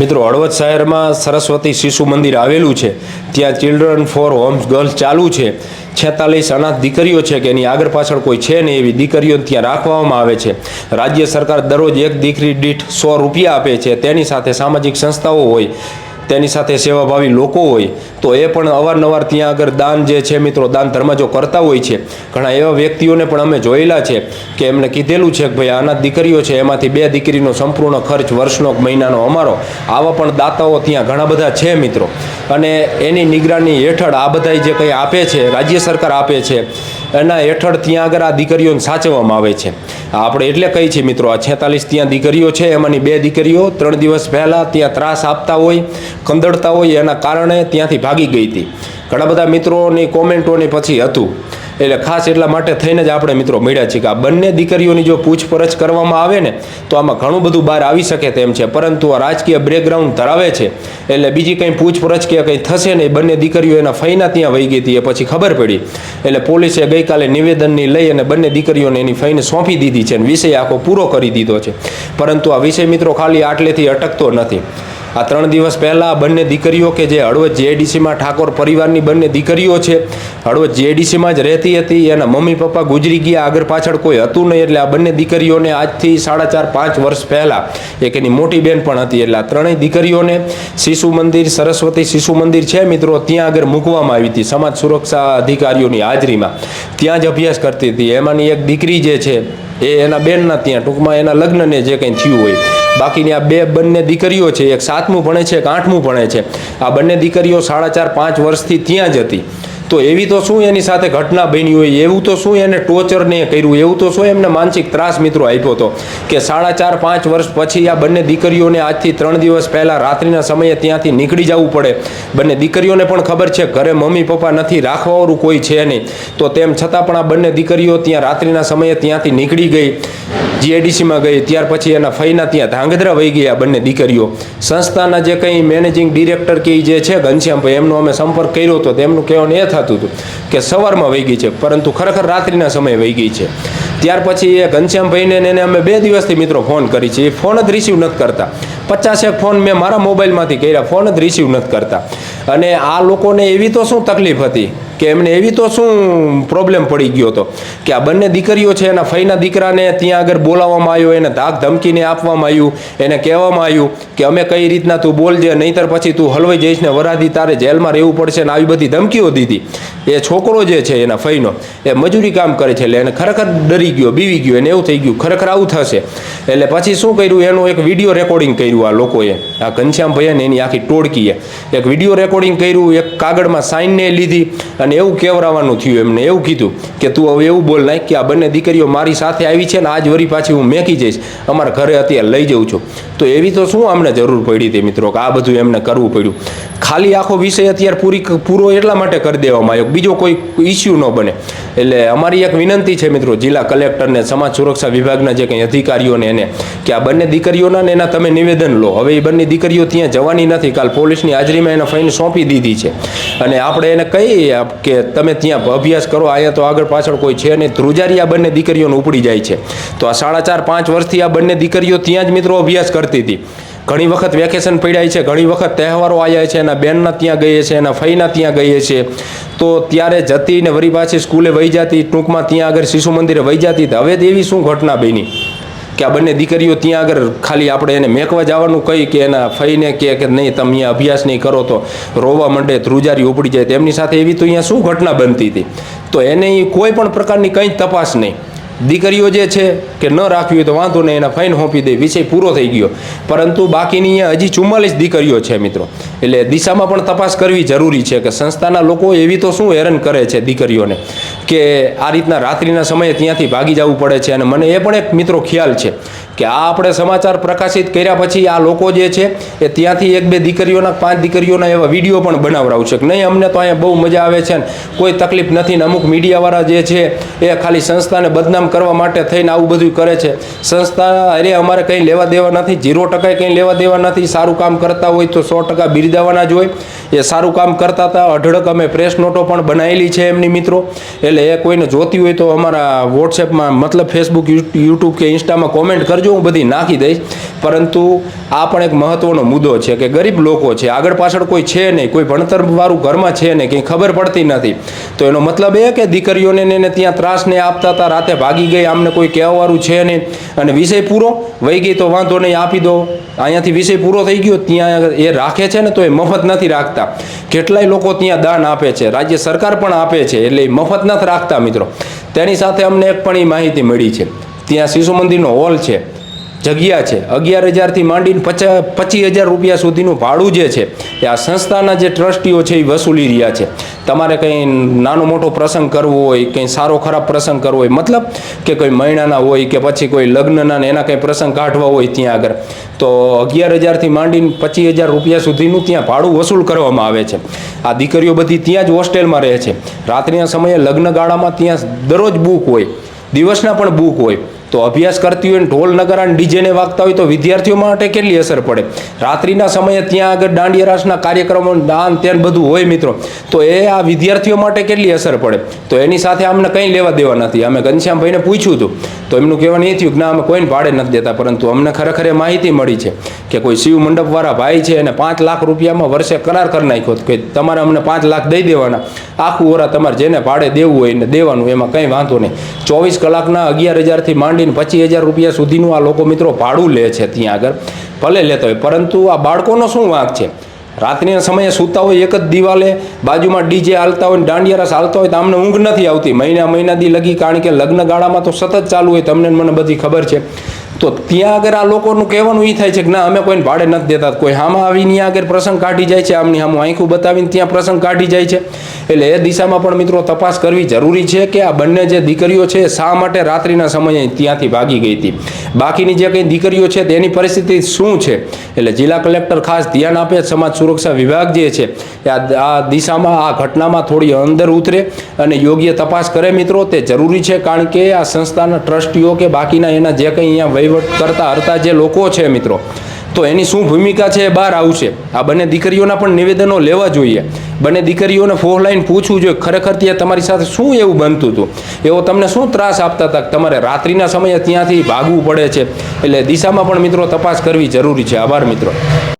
મિત્રો, હળવદ શહેરમાં સરસ્વતી શિશુ મંદિર આવેલું છે. ત્યાં ચિલ્ડ્રન ફોર હોમ્સ ગર્લ્સ ચાલુ છે. છેતાલીસ અનાથ દીકરીઓ છે કે એની આગળ પાછળ કોઈ છે નહીં એવી દીકરીઓ ત્યાં રાખવામાં આવે છે. રાજ્ય સરકાર દરરોજ એક દીકરી દીઠ સો રૂપિયા આપે છે. તેની સાથે સામાજિક સંસ્થાઓ હોય તેની સાથે સેવાભાવી લોકો હોય, તો એ પણ અવારનવાર ત્યાં આગળ દાન જે છે મિત્રો, દાન ધર્મ જો કરતા હોય છે. ઘણા એવા વ્યક્તિઓને પણ અમે જોયેલા છે કે એમને કીધેલું છે કે ભાઈ, આના દીકરીઓ છે, એમાંથી બે દીકરીનો સંપૂર્ણ ખર્ચ વર્ષનો મહિનાનો અમારો. આવા પણ દાતાઓ ત્યાં ઘણા બધા છે મિત્રો. અને એની નિગરાની હેઠળ આ બધા જે કંઈ આપે છે, રાજ્ય સરકાર આપે છે, એના હેઠળ ત્યાં આગળ આ દીકરીઓને સાચવવામાં આવે છે. આપણે એટલે કહી છીએ મિત્રો, આ છેતાલીસ ત્યાં દીકરીઓ છે, એમાંની બે દીકરીઓ ત્રણ દિવસ પહેલાં ત્યાં ત્રાસ આપતા હોય કંદડતા હોય એના કારણે ત્યાંથી ભાગી ગઈ હતી. ઘણા બધા મિત્રોની કોમેન્ટોની પછી હતું. એટલે ખાસ એટલા માટે થઈને જ આપણે મિત્રો મળ્યા છીએ કે આ બંને દીકરીઓની જો પૂછપરછ કરવામાં આવે ને, તો આમાં ઘણું બધું બહાર આવી શકે તેમ છે. પરંતુ આ રાજકીય બ્રેકગ્રાઉન્ડ ધરાવે છે. એટલે બીજી કંઈ પૂછપરછ કે કંઈ થશે ને એ બંને દીકરીઓ એના ફઈના ત્યાં વહી ગઈ હતી એ પછી ખબર પડી. એટલે પોલીસે ગઈકાલે નિવેદનની લઈ અને બંને દીકરીઓને એની ફઈને સોંપી દીધી છે અને વિષય આખો પૂરો કરી દીધો છે. પરંતુ આ વિષય મિત્રો ખાલી આટલેથી અટકતો નથી. આ ત્રણ દિવસ પહેલાં બંને દીકરીઓ કે જે હળવદ જેડીસીમાં ઠાકોર પરિવારની બંને દીકરીઓ છે, હળવદ જેડીસીમાં જ રહેતી હતી, એના મમ્મી પપ્પા ગુજરી ગયા, આગળ પાછળ કોઈ હતું નહીં, એટલે આ બંને દીકરીઓને આજથી સાડા ચાર, પાંચ વર્ષ પહેલાં એક એની મોટી બેન પણ હતી, એટલે આ ત્રણેય દીકરીઓને શિશુ મંદિર, સરસ્વતી શિશુ મંદિર છે મિત્રો, ત્યાં આગળ મૂકવામાં આવી હતી, સમાજ સુરક્ષા અધિકારીઓની હાજરીમાં. ત્યાં જ અભ્યાસ કરતી હતી. એમાંની એક દીકરી જે છે, એ એના બેનના ત્યાં, ટૂંકમાં એના લગ્નને જે કંઈ થયું હોય બાકીની આ બે બંને દીકરીઓ છે, એક સાતમું ભણે છે, એક આઠમું ભણે છે. આ બંને દીકરીઓ સાડા ચાર, પાંચ વર્ષથી ત્યાં જ હતી. તો એવી તો શું એની સાથે ઘટના બની હોય? એવું તો શું એને ટોર્ચરને કર્યું? એવું તો શું એમને માનસિક ત્રાસ મિત્રો આપ્યો હતો કે સાડા ચાર, પાંચ વર્ષ પછી આ બંને દીકરીઓને આજથી ત્રણ દિવસ પહેલાં રાત્રિના સમયે ત્યાંથી નીકળી જવું પડે. બંને દીકરીઓને પણ ખબર છે, ઘરે મમ્મી પપ્પા નથી, રાખવાવાળું કોઈ છે નહીં. તો તેમ છતાં પણ આ બંને દીકરીઓ ત્યાં રાત્રિના સમયે ત્યાંથી નીકળી ગઈ. જીઆઈડીસીમાં ગઈ, ત્યાર પછી એના ફઈના ત્યાં ધાંગધ્રા વહી ગયા બંને દીકરીઓ. સંસ્થાના જે કંઈ મેનેજિંગ ડિરેક્ટર કે જે છે ઘનશ્યામભાઈ એમનો અમે સંપર્ક કર્યો હતો તેમનું કહેવાનું એ થતું હતું કે સવારમાં વહી ગઈ છે, પરંતુ ખરેખર રાત્રિના સમયે વહી ગઈ છે. ત્યાર પછી એ ઘનશ્યામભાઈને એને અમે બે દિવસથી મિત્રો ફોન કરી છે, એ ફોન જ રિસીવ નથી કરતા. પચાસેક ફોન મેં મારા મોબાઈલમાંથી કર્યા, ફોન જ રિસીવ નથી કરતા. અને આ લોકોને એવી તો શું તકલીફ હતી? કે એમને એવી તો શું પ્રોબ્લેમ પડી ગયો હતો? કે આ બંને દીકરીઓ છે, એના ફઈના દીકરાને ત્યાં આગળ બોલાવવામાં આવ્યો, એને ધાક ધમકીને આપવામાં આવ્યું, એને કહેવામાં આવ્યું કે અમે કઈ રીતના તું બોલજે નહીંતર પછી તું હલવાઈ જઈશ ને વરાધી તારે જેલમાં રહેવું પડશે ને આવી બધી ધમકીઓ દીધી. એ છોકરો જે છે, એના ફઈનો, એ મજૂરી કામ કરે છે, એટલે એને ખરેખર ડરી ગયો, બીવી ગયો, એને એવું થઈ ગયું, ખરેખર આવું થશે. એટલે પછી શું કર્યું? એનું એક વીડિયો રેકોર્ડિંગ કર્યું આ લોકોએ. આ ઘનશ્યામભાઈએ ને એની આખી ટોળકીએ. એક વીડિયો રેકોર્ડિંગ કર્યું, એક કાગળમાં સાઇનને લીધી અને એવું કહેવરાવાનું થયું એમને, એવું કીધું કે તું હવે એવું બોલ નાખ કે આ બંને દીકરીઓ મારી સાથે આવી છે ને આજ વરી પાછી હું મેકી જઈશ, અમારા ઘરે અત્યારે લઈ જઉં છું. તો એવી તો શું અમને જરૂર પડી હતી મિત્રો કે આ બધું એમને કરવું પડ્યું? ખાલી આખો વિષય અત્યારે પૂરી પૂરો એટલા માટે કરી દેવામાં આવ્યો બીજો કોઈ ઇસ્યુ ન બને. એટલે અમારી એક વિનંતી છે મિત્રો, જિલ્લા કલેક્ટરને, સમાજ સુરક્ષા વિભાગના જે કંઈ અધિકારીઓને એને કે આ બંને દીકરીઓના ને એના તમે નિવેદન લો. હવે એ બંને દીકરીઓ ત્યાં જવાની નથી. કાલ પોલીસની હાજરીમાં એને ફાઇન સોંપી દીધી છે. અને આપણે એને કહીએ કે તમે ત્યાં અભ્યાસ કરો. અહીંયા તો આગળ પાછળ કોઈ છે નહીં. ધ્રુજારી આ બંને દીકરીઓને ઉપડી જાય છે. તો આ સાડા ચાર, પાંચ વર્ષથી આ બંને દીકરીઓ ત્યાં જ મિત્રો અભ્યાસ કરતી હતી. ઘણી વખત વેકેશન પડ્યા છે. ઘણી વખત તહેવારો આવ્યા છે. એના બેનના ત્યાં ગઈએ છે. એના ફઈના ત્યાં ગઈએ છે. તો ત્યારે જતી ને વળી પાછી સ્કૂલે વહી જતી. ટૂંકમાં ત્યાં આગળ શિશુ મંદિરે વહી જતી. હવે એવી શું ઘટના બની? કે આ બંને દીકરીઓ ત્યાં આગળ ખાલી આપણે એને મેકવા જવાનું કહી કે એના ફઈને કે કે નહીં, તમે અહીંયા અભ્યાસ નહીં કરો તો રોવા માંડે ધ્રુજારી ઉપડી જાય. તેમની સાથે એવી તો અહીંયા શું ઘટના બનતી હતી? તો એને કોઈ પણ પ્રકારની કંઈ તપાસ નહીં. દીકરીઓ જે છે કે ન રાખવી હોય તો વાંધો નહીં, એના ફાઇન હોંપી દે, વિષય પૂરો થઈ ગયો. પરંતુ બાકીની હજી ચુમ્માલીસ દીકરીઓ છે મિત્રો. એટલે દિશામાં પણ તપાસ કરવી જરૂરી છે કે સંસ્થાના લોકો એવી તો શું હેરાન કરે છે દીકરીઓને કે આ રીતના રાત્રિના સમયે ત્યાંથી ભાગી જવું પડે છે. અને મને એ પણ એક મિત્રો ખ્યાલ છે કે આ આપણે સમાચાર પ્રકાશિત કર્યા પછી આ લોકો જે છે, એ ત્યાંથી એક બે દીકરીઓના, પાંચ દીકરીઓના એવા વીડિયો પણ બનાવડાવશે કે નહીં, અમને તો અહીંયા બહુ મજા આવે છે ને કોઈ તકલીફ નથી ને અમુક મીડિયાવાળા જે છે, એ ખાલી સંસ્થાને બદનામ કરવા માટે થઈને આવું બધું કરે છે. સંસ્થા, અરે અમારે કંઈ લેવા દેવા નથી, ઝીરો ટકાએ કંઈ લેવા દેવા નથી, સારું કામ કરતા હોય તો સો ટકા બિરદાવાના જ હોય. એ સારું કામ કરતા હતા, અઢળક અમે પ્રેસ નોટો પણ બનાવેલી છે એમની મિત્રો. એટલે એ કોઈને જોતી હોય તો અમારા વોટ્સએપમાં મતલબ ફેસબુક યુટ્યુબ કે ઇન્સ્ટામાં કોમેન્ટ કરજો. હું બધી નાખી દઈશ, પરંતુ આ પણ એક મહત્વનો મુદ્દો છે કે ગરીબ લોકો છે, આગળ પાછળ કોઈ છે નહીં, કોઈ ભણતરવાળું ઘરમાં છે નહીં, કંઈ ખબર પડતી નથી. તો એનો મતલબ એ કે દીકરીઓને એને ત્યાં ત્રાસને આપતા હતા, રાતે ભાગી ગઈ, આમને કોઈ કહેવાવાળું છે નહીં. અને વિષય પૂરો, વહી ગઈ તો વાંધો નહીં, આપી દો. અહીંયાથી વિષય પૂરો થઈ ગયો, ત્યાં એ રાખે છે ને, તો એ મફત નથી રાખતા. કેટલાય લોકો ત્યાં દાન આપે છે, રાજ્ય સરકાર પણ આપે છે, એટલે મફત નથી રાખતા મિત્રો. તેની સાથે અમને એક પણ એ માહિતી મળી છે. ત્યાં શિશુ મંદિરનો હોલ છે. જગ્યા છે. અગિયાર હજારથી માંડીને પચા, પચીસ હજાર રૂપિયા સુધીનું ભાડું જે છે, એ આ સંસ્થાના જે ટ્રસ્ટીઓ છે, એ વસૂલી રહ્યા છે. તમારે કંઈ નાનો મોટો પ્રસંગ કરવો હોય, કંઈ સારો ખરાબ પ્રસંગ કરવો હોય, મતલબ કે કોઈ મહિનાના હોય કે પછી કોઈ લગ્નના ને એના કંઈ પ્રસંગ કાઢવા હોય ત્યાં આગળ, તો અગિયાર હજારથી માંડીને પચીસ હજાર રૂપિયા સુધીનું ત્યાં ભાડું વસૂલ કરવામાં આવે છે. આ દીકરીઓ બધી ત્યાં જ હોસ્ટેલમાં રહે છે. રાત્રિના સમયે લગ્ન ગાળામાં ત્યાં દરરોજ બુક હોય, દિવસના પણ બુક હોય. તો અભ્યાસ કરતી હોય ને ઢોલ નગરા ડીજેને વાગતા હોય તો વિદ્યાર્થીઓ માટે કેટલી અસર પડે? રાત્રિના સમયે ત્યાં આગળ દાંડિયા રાસના કાર્યક્રમો દાન ત્યાં બધું હોય મિત્રો. તો એ આ વિદ્યાર્થીઓ માટે કેટલી અસર પડે? તો એની સાથે અમને કંઈ લેવા દેવા નથી. અમે ઘનશ્યામભાઈને પૂછ્યું હતું. તો એમનું કહેવાનું એ થયું કે ના, અમે કોઈને ભાડે નથી દેતા, પરંતુ અમને ખરેખર માહિતી મળી છે કે કોઈ શિવ મંડપવાળા ભાઈ છે અને પાંચ લાખ રૂપિયામાં વર્ષે કરાર કરી નાખ્યો કે તમારે અમને પાંચ લાખ દઈ દેવાના. આખું ઓરા તમારે જેને ભાડે દેવું હોય એને દેવાનું, એમાં કંઈ વાંધો નહીં. ચોવીસ કલાકના અગિયાર હજારથી માંડીને પચીસ હજાર રૂપિયા સુધીનું આ લોકો મિત્રો ભાડું લે છે ત્યાં આગળ. ભલે લેતો હોય, પરંતુ આ બાળકોનો શું વાંક છે? રાત્રિના સમયે સૂતા હોય એક જ દિવાલે, બાજુમાં ડીજે હાલતા હોય ને દાંડિયા રસ હાલતા હોય તો અમને ઊંઘ નથી આવતી. મહિના મહિના દી લગી, કારણ કે લગ્ન ગાળામાં તો સતત ચાલુ હોય, તમને મને બધી ખબર છે. તો ત્યાં આગળ આ લોકોનું કહેવાનું એ થાય છે કે ના, અમે કોઈને ભાડે નથી દેતા. કોઈ હામાં આવીને આગળ પ્રસંગ કાઢી જાય છે, આમની આમ આંખું બતાવીને ત્યાં પ્રસંગ કાઢી જાય છે. એટલે એ દિશામાં પણ મિત્રો તપાસ કરવી જરૂરી છે કે આ બંને જે દીકરીઓ છે, શા માટે રાત્રિના સમયે ત્યાંથી ભાગી ગઈ હતી? બાકીની જે કંઈ દીકરીઓ છે, તેની પરિસ્થિતિ શું છે? એટલે જિલ્લા કલેક્ટર ખાસ ધ્યાન આપે સમાજ સુરક્ષા વિભાગ જે છે આ દિશામાં, આ ઘટનામાં થોડી અંદર ઉતરે અને યોગ્ય તપાસ કરે મિત્રો. તે જરૂરી છે કારણ કે આ સંસ્થાના ટ્રસ્ટીઓ કે બાકીના એના જે કંઈ અહીંયા વહીવટ કરતા હરતા જે લોકો છે મિત્રો તો એની શું ભૂમિકા છે એ બહાર આવશે. આ બંને દીકરીઓના પણ નિવેદનો લેવા જોઈએ. બંને દીકરીઓને ફોર લાઈન પૂછવું જોઈએ. ખરેખર ત્યાં તમારી સાથે શું એવું બનતું હતું? એવો તમને શું ત્રાસ આપતા હતા તમારે રાત્રિના સમયે ત્યાંથી ભાગવું પડે છે? એટલે દિશામાં પણ મિત્રો તપાસ કરવી જરૂરી છે. આભાર મિત્રો.